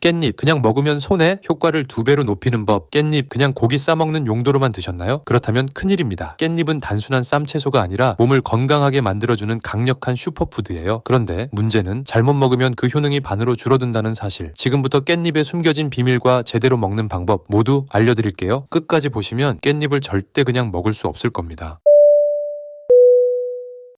깻잎 그냥 먹으면 손해 효과를 두 배로 높이는 법 깻잎 그냥 고기 싸먹는 용도로만 드셨나요? 그렇다면 큰일입니다. 깻잎은 단순한 쌈채소가 아니라 몸을 건강하게 만들어주는 강력한 슈퍼푸드예요. 그런데 문제는 잘못 먹으면 그 효능이 반으로 줄어든다는 사실. 지금부터 깻잎에 숨겨진 비밀과 제대로 먹는 방법 모두 알려드릴게요. 끝까지 보시면 깻잎을 절대 그냥 먹을 수 없을 겁니다.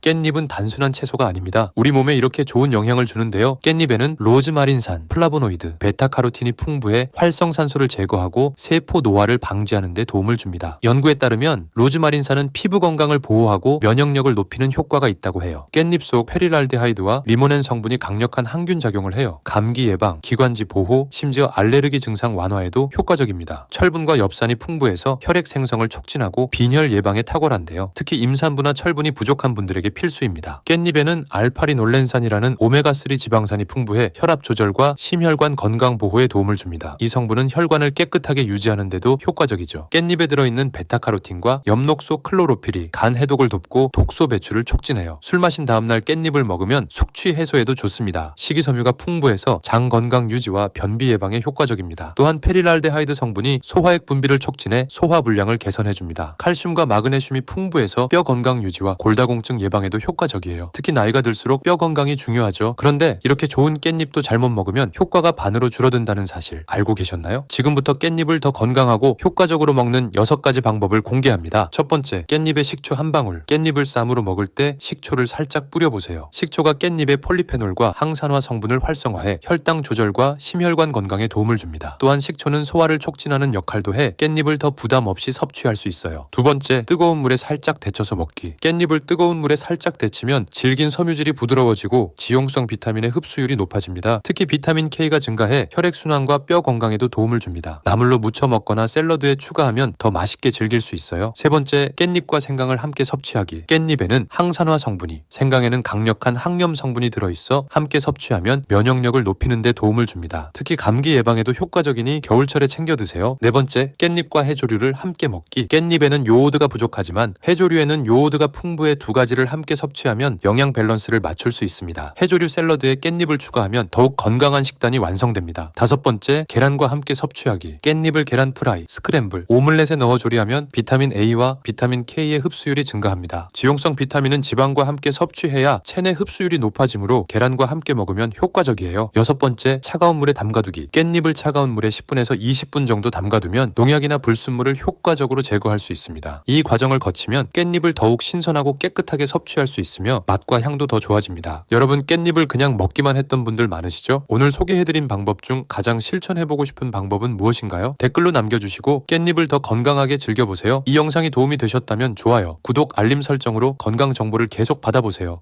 깻잎은 단순한 채소가 아닙니다. 우리 몸에 이렇게 좋은 영향을 주는데요. 깻잎에는 로즈마린산, 플라보노이드, 베타카로틴이 풍부해 활성산소를 제거하고 세포 노화를 방지하는 데 도움을 줍니다. 연구에 따르면 로즈마린산은 피부 건강을 보호하고 면역력을 높이는 효과가 있다고 해요. 깻잎 속 페리랄데하이드와 리모넨 성분이 강력한 항균 작용을 해요. 감기 예방, 기관지 보호, 심지어 알레르기 증상 완화에도 효과적입니다. 철분과 엽산이 풍부해서 혈액 생성을 촉진하고 빈혈 예방에 탁월한데요. 특히 임산부나 철분이 부족한 분들에게 필수입니다. 깻잎에는 알파리놀렌산이라는 오메가3 지방산이 풍부해 혈압 조절과 심혈관 건강 보호에 도움을 줍니다. 이 성분은 혈관을 깨끗하게 유지하는 데도 효과적이죠. 깻잎에 들어있는 베타카로틴과 엽록소 클로로필이 간 해독을 돕고 독소 배출을 촉진해요. 술 마신 다음날 깻잎을 먹으면 숙취 해소에도 좋습니다. 식이섬유가 풍부해서 장 건강 유지와 변비 예방에 효과적입니다. 또한 페리랄데하이드 성분이 소화액 분비를 촉진해 소화 불량을 개선해 줍니다. 칼슘과 마그네슘이 풍부해서 뼈 건강 유지와 골다공증 예방 에도 효과적이에요. 특히 나이가 들수록 뼈 건강이 중요하죠. 그런데 이렇게 좋은 깻잎도 잘못 먹으면 효과가 반으로 줄어든다는 사실 알고 계셨나요? 지금부터 깻잎을 더 건강하고 효과적으로 먹는 6가지 방법을 공개합니다. 첫 번째, 깻잎에 식초 한 방울. 깻잎을 쌈으로 먹을 때 식초를 살짝 뿌려보세요. 식초가 깻잎의 폴리페놀과 항산화 성분을 활성화해 혈당 조절과 심혈관 건강에 도움을 줍니다. 또한 식초는 소화를 촉진하는 역할도 해 깻잎을 더 부담 없이 섭취할 수 있어요. 두 번째, 뜨거운 물에 살짝 데쳐서 먹기. 깻잎을 뜨거운 물에 살짝 데치면 질긴 섬유질이 부드러워지고 지용성 비타민의 흡수율이 높아집니다. 특히 비타민 K가 증가해 혈액순환과 뼈 건강에도 도움을 줍니다. 나물로 무쳐 먹거나 샐러드에 추가하면 더 맛있게 즐길 수 있어요. 세 번째, 깻잎과 생강을 함께 섭취하기. 깻잎에는 항산화 성분이, 생강에는 강력한 항염 성분이 들어있어 함께 섭취하면 면역력을 높이는 데 도움을 줍니다. 특히 감기 예방에도 효과적이니 겨울철에 챙겨 드세요. 네 번째, 깻잎과 해조류를 함께 먹기. 깻잎에는 요오드가 부족하지만 해조류에는 요오드가 풍부해 두 가지를 함께 섭취하면 영양 밸런스를 맞출 수 있습니다. 해조류 샐러드에 깻잎을 추가하면 더욱 건강한 식단이 완성됩니다. 다섯 번째, 계란과 함께 섭취하기. 깻잎을 계란 프라이, 스크램블, 오믈렛에 넣어 조리하면 비타민 A와 비타민 K의 흡수율이 증가합니다. 지용성 비타민은 지방과 함께 섭취해야 체내 흡수율이 높아지므로 계란과 함께 먹으면 효과적이에요. 여섯 번째, 차가운 물에 담가두기. 깻잎을 차가운 물에 10분에서 20분 정도 담가두면 농약이나 불순물을 효과적으로 제거할 수 있습니다. 이 과정을 거치면 깻잎을 더욱 신선하고 깨끗하게 섭취할 수 있으며 맛과 향도 더 좋아집니다. 여러분 깻잎을 그냥 먹기만 했던 분들 많으시죠? 오늘 소개해드린 방법 중 가장 실천해보고 싶은 방법은 무엇인가요? 댓글로 남겨주시고 깻잎을 더 건강하게 즐겨보세요. 이 영상이 도움이 되셨다면 좋아요, 구독, 알림 설정으로 건강 정보를 계속 받아보세요.